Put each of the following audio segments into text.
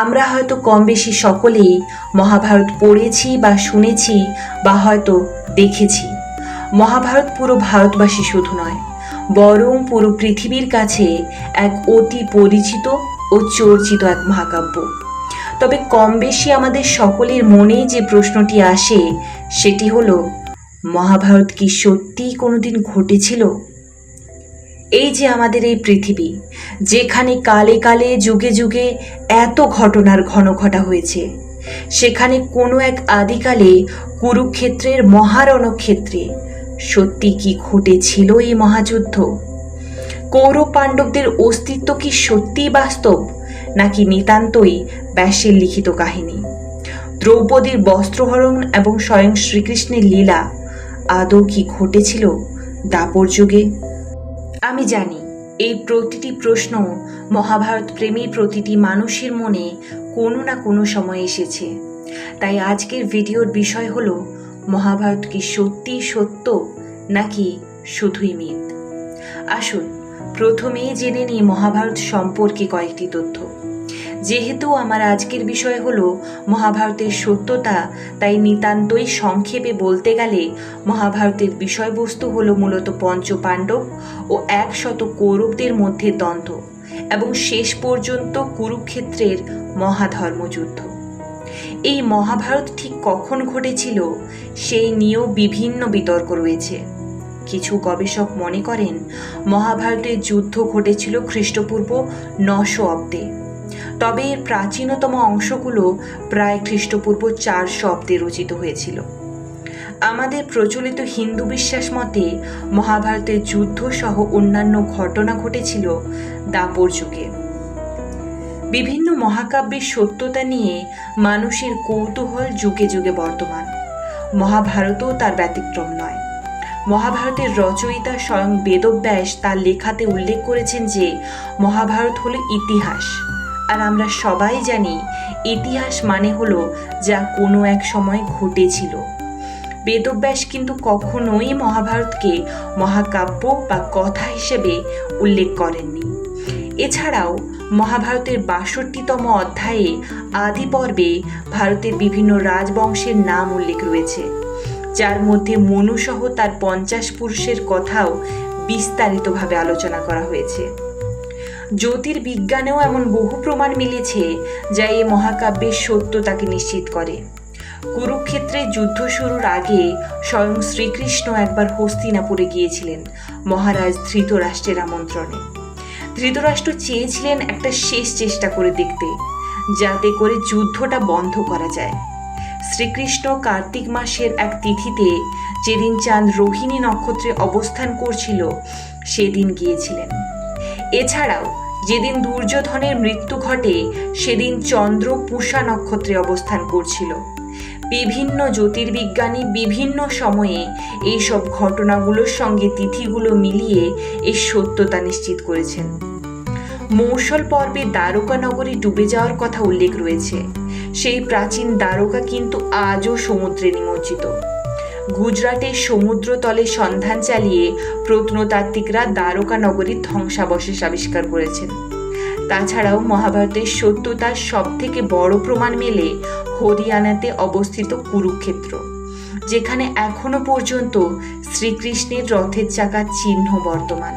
আমরা হয়তো কম বেশি সকলেই মহাভারত পড়েছি বা শুনেছি বা হয়তো দেখেছি। মহাভারত পুরো ভারতবাসী শুধু নয়, বরং পুরো পৃথিবীর কাছে এক অতি পরিচিত ও চর্চিত এক মহাকাব্য। তবে কম বেশি আমাদের সকলের মনে যে প্রশ্নটি আসে, সেটি হলো, মহাভারত কি সত্যিই কোনোদিন ঘটেছিল? এই যে আমাদের এই পৃথিবী, যেখানে কালে কালে, যুগে যুগে এত ঘটনার ঘন ঘটা হয়েছে, সেখানে কোনো এক আদিকালে কুরুক্ষেত্রের মহারণক্ষেত্রে সত্যি কি ঘটেছিল এই মহাযুদ্ধ? কৌরব পাণ্ডবদের অস্তিত্ব কি সত্যিই বাস্তব, নাকি নিতান্তই ব্যাসের লিখিত কাহিনী? দ্রৌপদীর বস্ত্রহরণ এবং স্বয়ং শ্রীকৃষ্ণের লীলা আদৌ কি ঘটেছিল দাপর যুগে? আমি জানি, এই প্রতিটি প্রশ্ন মহাভারত প্রেমী প্রতিটি মানুষের মনে কোনো না কোনো সময় এসেছে। তাই আজকের ভিডিওর বিষয় হল, মহাভারত কি সত্যি সত্য নাকি শুধুই মিথ আসুন প্রথমেই জেনে নিই মহাভারত সম্পর্কে কয়েকটি তথ্য। যেহেতু আমার আজকের বিষয় হল মহাভারতের সত্যতা, তাই নিতান্তই সংক্ষেপে বলতে গেলে মহাভারতের বিষয়বস্তু হল মূলত পঞ্চ পাণ্ডব ও একশত কৌরবদের মধ্যে দ্বন্দ্ব এবং শেষ পর্যন্ত কুরুক্ষেত্রের মহাধর্মযুদ্ধ। এই মহাভারত ঠিক কখন ঘটেছিল সেই নিয়েও বিভিন্ন বিতর্ক রয়েছে। কিছু গবেষক মনে করেন, মহাভারতের যুদ্ধ ঘটেছিল খ্রিস্টপূর্ব নশো অব্দে। তবে এর প্রাচীনতম অংশগুলো প্রায় খ্রিস্টপূর্ব চার শব্দে রচিত হয়েছিল। আমাদের প্রচলিত হিন্দু বিশ্বাস মতে মহাভারতের যুদ্ধ সহ অন্যান্য ঘটনা ঘটেছিল দাপর যুগে। বিভিন্ন মহাকাব্যের সত্যতা নিয়ে মানুষের কৌতূহল যুগে যুগে বর্তমান। মহাভারতও তার ব্যতিক্রম নয়। মহাভারতের রচয়িতা স্বয়ং বেদব্যাস তার লেখাতে উল্লেখ করেছেন যে মহাভারত হলো ইতিহাস। আর আমরা সবাই জানি ইতিহাস মানে হলো যা কোনো এক সময় ঘটেছিল। বেদব্যাস কিন্তু কখনোই মহাভারতকে মহাকাব্য বা কথা হিসেবে উল্লেখ করেননি। এছাড়াও মহাভারতের বাষট্টিতম অধ্যায়ে আদি পর্বে ভারতের বিভিন্ন রাজবংশের নাম উল্লেখ রয়েছে, যার মধ্যে মনুসহ তার পঞ্চাশ পুরুষের কথাও বিস্তারিতভাবে আলোচনা করা হয়েছে। জ্যোতির্বিজ্ঞানেও এমন বহু প্রমাণ মিলেছে যা এই মহাকাব্যের সত্যতাকে নিশ্চিত করে। কুরুক্ষেত্রে যুদ্ধ শুরুর আগে স্বয়ং শ্রীকৃষ্ণ একবার হস্তিনাপুরে গিয়েছিলেন, মহারাজ ধৃতরাষ্ট্রের আমন্ত্রণে। ধৃতরাষ্ট্র চেয়েছিলেন একটা শেষ চেষ্টা করে দেখতে, যাতে করে যুদ্ধটা বন্ধ করা যায়। শ্রীকৃষ্ণ কার্তিক মাসের এক তিথিতে যেদিন চাঁদ রোহিণী নক্ষত্রে অবস্থান করছিল, সেদিন গিয়েছিলেন। এছাড়াও যেদিন দুর্যোধনের মৃত্যু ঘটে, সেদিন চন্দ্র পূষা নক্ষত্রে অবস্থান করছিল। বিভিন্ন জ্যোতির্বিজ্ঞানী বিভিন্ন সময়ে এই সব ঘটনাগুলোর সঙ্গে তিথিগুলো মিলিয়ে এই সত্যতা নিশ্চিত করেছেন। মৌসল পর্বে দ্বারকা নগরী ডুবে যাওয়ার কথা উল্লেখ রয়েছে। সেই প্রাচীন দ্বারকা কিন্তু আজও সমুদ্রে নিমজ্জিত। গুজরাটের সমুদ্রতলে সন্ধান চালিয়ে প্রত্নতাত্ত্বিকরা দ্বারকা নগরীর ধ্বংসাবশেষ আবিষ্কার করেছেন। তাছাড়াও মহাভারতের সত্যতার সব থেকে বড় প্রমাণ মেলে হরিয়ানাতে অবস্থিত কুরুক্ষেত্র, যেখানে এখনও পর্যন্ত শ্রীকৃষ্ণের রথের চাকার চিহ্ন বর্তমান।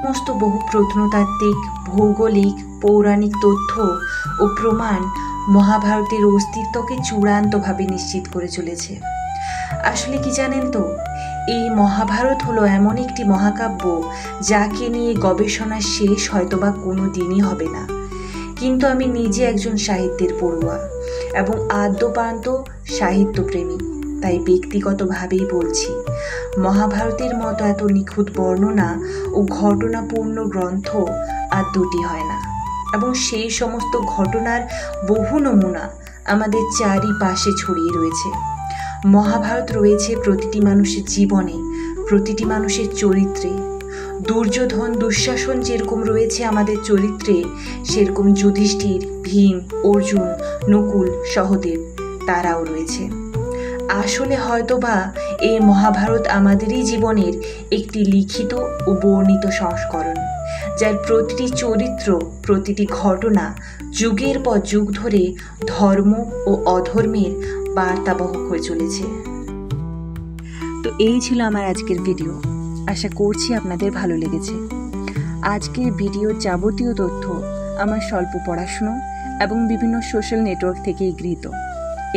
সমস্ত বহু প্রত্নতাত্ত্বিক, ভৌগোলিক, পৌরাণিক তথ্য ও প্রমাণ মহাভারতের অস্তিত্বকে চূড়ান্তভাবে নিশ্চিত করে চলেছে। আসলে কি জানেন তো? এই মহাভারত হলো এমন একটি মহাকাব্য যাকে নিয়ে গবেষণা শেষ হয়তোবা কোনো দিনই হবে না। কিন্তু আমি নিজে একজন সাহিত্যের পড়ুয়া এবং আদ্যপান্ত সাহিত্যপ্রেমী, তাই ব্যক্তিগতভাবেই বলছি, মহাভারতের মতো এত নিখুঁত বর্ণনা ও ঘটনাপূর্ণ গ্রন্থ আর দুটি হয় না। এবং সেই সমস্ত ঘটনার বহু নমুনা আমাদের চারিপাশে ছড়িয়ে রয়েছে। মহাভারত রয়েছে প্রতিটি মানুষের জীবনে, প্রতিটি মানুষের চরিত্রে। দুর্যোধন, দুঃশাসন যেরকম রয়েছে আমাদের চরিত্রে, সেরকম যুধিষ্ঠির, ভীম, অর্জুন, নকুল, সহদেব তারাও রয়েছে। আসলে হয়তোবা এই মহাভারত আমাদেরই জীবনের একটি লিখিত ও বর্ণিত সংস্করণ, যার প্রতিটি চরিত্র, প্রতিটি ঘটনা যুগের পর যুগ ধরে ধর্ম ও অধর্মের বার্তাবহ হয়ে চলেছে। তো এই ছিল আমার আজকের ভিডিও। আশা করছি আপনাদের ভালো লেগেছে। আজকের ভিডিওর যাবতীয় তথ্য আমার স্বল্প পড়াশুনো এবং বিভিন্ন সোশ্যাল নেটওয়ার্ক থেকেই গৃহীত।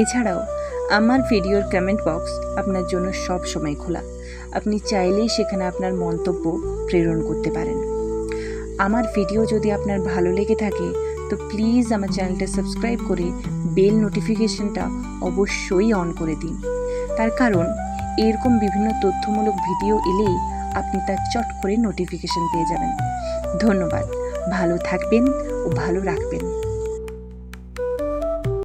এছাড়াও, আমার ভিডিওর কমেন্ট বক্স আপনার জন্য সব সময় খোলা। আপনি চাইলেই সেখানে আপনার মন্তব্য প্রেরণ করতে পারেন। আমার ভিডিও যদি আপনার ভালো লেগে থাকে তো প্লিজ আমার চ্যানেলটা সাবস্ক্রাইব করে বেল নোটিফিকেশনটা অবশ্যই অন করে দিন। তার কারণ, এরকম বিভিন্ন তথ্যমূলক ভিডিও এলেই আপনি তার চট করে নোটিফিকেশন পেয়ে যাবেন। ধন্যবাদ। ভালো থাকবেন ও ভালো রাখবেন।